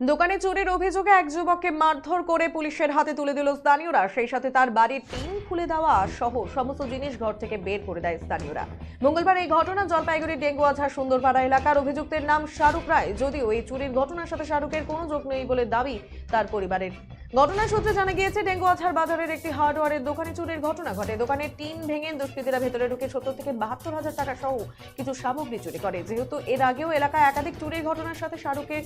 দোকানে চোরের অভিযোগে এক যুবককে মারধর করে পুলিশের হাতে তুলে দিল স্থানীয়রা। সেই সাথে তার বাড়ির টিন খুলে দেওয়া সহ সমস্ত জিনিস ঘর থেকে বের করে দেয় স্থানীয়রা। মঙ্গলবার এই ঘটনা জলপাইগুড়ির ডেঙ্গুয়াঝা সুন্দরপাড়া এলাকার অভিযুক্তের নাম শাহরুখ রায়। যদিও এই চুরির ঘটনার সাথে শাহরুখের কোনো যোগ নেই বলে দাবি তার পরিবারের ঘটনার সূত্রে জানা গিয়েছে ডেঙ্গুয়াঝার বাজারের একটি হার্ডওয়ারের দোকানে চুরির ঘটনা ঘটে। দোকানের টিন ভেঙে দুষ্কৃতীরা ভেতরে ঢুকে সত্তর থেকে বাহাত্তর হাজার টাকা সহ কিছু সামগ্রী চুরি করে। যেহেতু এর আগেও এলাকায় একাধিক চুরির ঘটনার সাথে শাহরুখের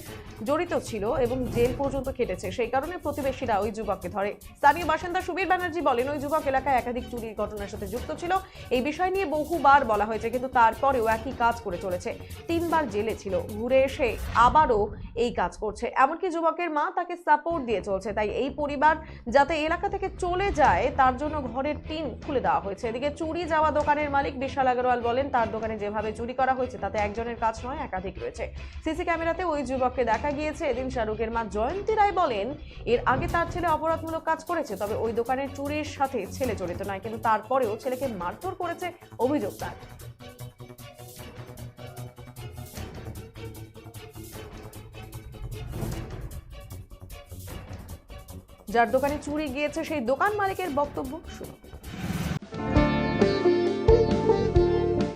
জড়িত ছিল এবং জেল পর্যন্ত খেটেছে, সেই কারণে প্রতিবেশীরা ওই যুবককে ধরে। স্থানীয় বাসিন্দা সুবীর ব্যানার্জি বলেন, ওই যুবক এলাকায় একাধিক চুরির ঘটনার সাথে যুক্ত ছিল। এই বিষয় নিয়ে বহুবার বলা হয়েছে, কিন্তু তারপরেও একই কাজ করে চলেছে। তিনবার জেলে ছিল, ঘুরে এসে আবারও এই কাজ করছে। এমনকি যুবকের মা তাকে সাপোর্ট দিয়ে চলছে, তাই এই পরিবার যাতে এলাকা থেকে চলে যায়, তার জন্য ঘরের টিন খুলে দেওয়া হয়েছে। এদিকে চুরি যাওয়া দোকানের মালিক বিশাল আগরওয়াল বলেন, তার দোকানে যেভাবে চুরি করা হয়েছে, তাতে একজনের কাজ নয়, একাধিক রয়েছে। সিসি ক্যামেরাতে ওই যুবককে দেখা গিয়েছে। এদিন শাহরুখের মা জয়ন্তী রায় বলেন, এর আগে তার ছেলে অপরাধমূলক কাজ করেছে, তবে ওই দোকানের চুরির সাথে ছেলে জড়িত নয়, কিন্তু তারপরেও ছেলেকে মারধর করেছে অভিযোগ তার। যার দোকানে চুরি গিয়েছে, সেই দোকান মালিকের বক্তব্য শুনুন।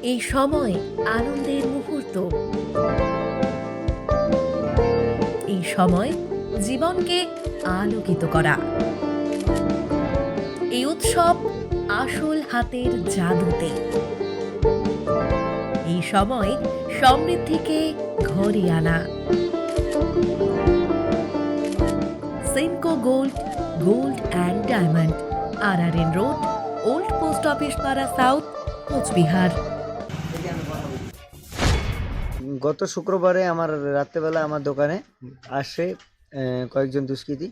এই সময় আনন্দের মুহূর্ত। এই সময় জীবনকে আলোকিত করা। এই উৎসব আসল হাতের জাদুতে। এই সময় সমৃদ্ধিকে ঘরে আনা। Senco gold gold and diamond R R N road old post office পাড়া সাউথ কোচবিহার গত শুক্রবারে আমার রাত্রেবেলা আমার দোকানে আসে কয়েকজন দুষ্কৃতী।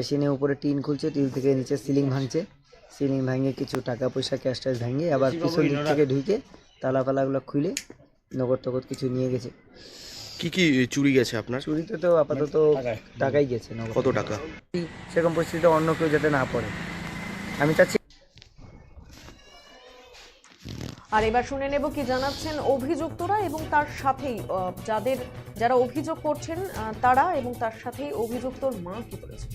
এসে নিয়ে উপরে টিন খুলছে টিন থেকে নিচে সিলিং ভাঙছে। সিলিং ভাঙে কিছু টাকা পয়সা ক্যাশ ট্যাশ ভাঙে আবার পিছন দিক থেকে ঢুকে তালা ফালাগুলো খুলে নগদ টগদ কিছু নিয়ে গেছে। কি কি চুরি গেছে আপনার? চুরিতে তো আপাতত টাকাই গেছে নগদ। কত টাকা? সেরকম পরিস্থিতিতে অন্য কেউ যাতে না পড়ে। আমি চাচ্ছি আর এবার শুনে নেব কি জানাচ্ছেন অভিযুক্তরা এবং তার সাথেই আহ, যাদের যারা অভিযোগ করছেন আহ, তারা এবং তার সাথেই অভিযুক্তর মা কি বলেছে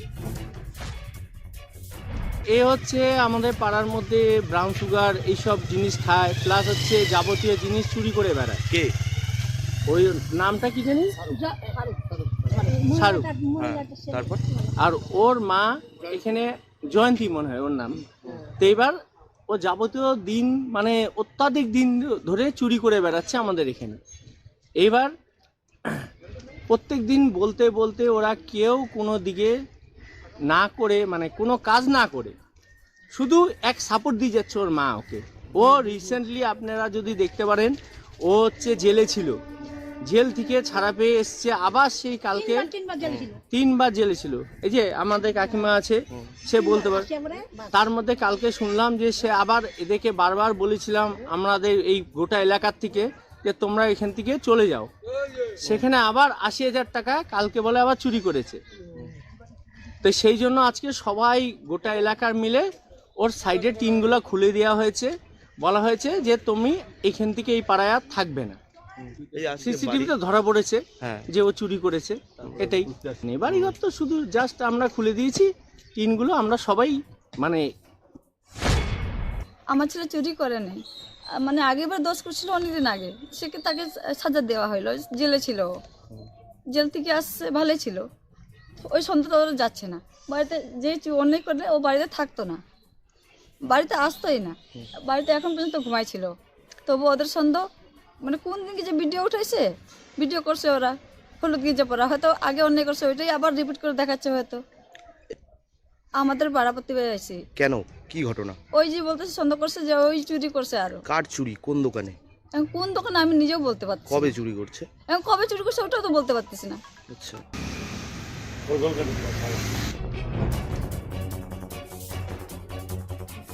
এ হচ্ছে আমাদের পাড়ার মধ্যে ব্রাউন সুগার এইসব জিনিস খায় প্লাস হচ্ছে যাবতীয় জিনিস চুরি করে বেড়ায়। কে? ওই নামটা কি জানি? শাহরুখ হ্যাঁ, তারপর? আর ওর মা এখানে জয়ন্তী মনে হয় ওর নাম। তো এবার ও যাবতীয় দিন মানে অত্যাধিক দিন ধরে চুরি করে বেড়াচ্ছে আমাদের এখানে। এইবার প্রত্যেক দিন বলতে বলতে ওরা কেউ কোনো দিকে না করে মানে কোনো কাজ না করে। শুধু এক সাপোর্ট দিয়ে যাচ্ছে ওর মা ওকে। ও রিসেন্টলি আপনারা যদি দেখতে পারেন ও হচ্ছে জেলে ছিল। জেল থেকে ছাড়া পেয়ে এসছে। আবার সেই কালকে তিনবার জেলে ছিল। এই যে আমাদের কাকিমা আছে সে বলতে পারে তার মধ্যে কালকে শুনলাম যে সে আবার এদেরকে বারবার বলেছিলাম আমাদের এই গোটা এলাকার থেকে যে তোমরা এখান থেকে চলে যাও। সেখানে আবার আশি হাজার টাকা কালকে বলে আবার চুরি করেছে। তো সেই জন্য আজকে সবাই গোটা এলাকার মিলে ওর সাইডের টিনগুলো খুলে দেওয়া হয়েছে। বলা হয়েছে যে তুমি এখান থেকে এই পাড়ায় আর থাকবে না। সিসিটিভিতে ধরা পড়েছে হ্যাঁ। যে ও চুরি করেছে এটাই। বাড়িঘর তো শুধু জাস্ট আমরা খুলে দিয়েছি টিনগুলো আমরা সবাই মানে আমার ছেলে চুরি করেনি মানে আগেবার দোষ করছিল অনেকদিন আগে। সেকে তাকে সাজা দেওয়া হলো জেলে ছিল ও। জেল থেকে আসছে ভালোই ছিল। ওই সন্ধ্যা ওরা যাচ্ছে না। বাড়িতে যে চু- অন্যায় করলে ও বাড়িতে থাকতো না। বাড়িতে আসতোই না। বাড়িতে এখন পর্যন্ত ঘুমাইছিল তবু ওদের সন্দেহ মানে কোন দিনকে যে ভিডিও উঠাইছে? ভিডিও করছে ওরা। হলুদ গিজে পড়া হয়তো আগে অন্যায় করছে ওইটাই আবার রিপিট করে দেখাচ্ছে হয়তো। আমাদের পাড়া প্রতিবেশী কেন? কি ঘটনা? ওই যে বলতেছে সন্দেহ করছে যে ওই চুরি করছে আরও। কার চুরি? কোন দোকানে? এখন কোন দোকানে আমি নিজেও বলতে পারছি কবে চুরি করছে? এখন কবে চুরি করছে ওটাও তো বলতে পারতেছি না। আচ্ছা।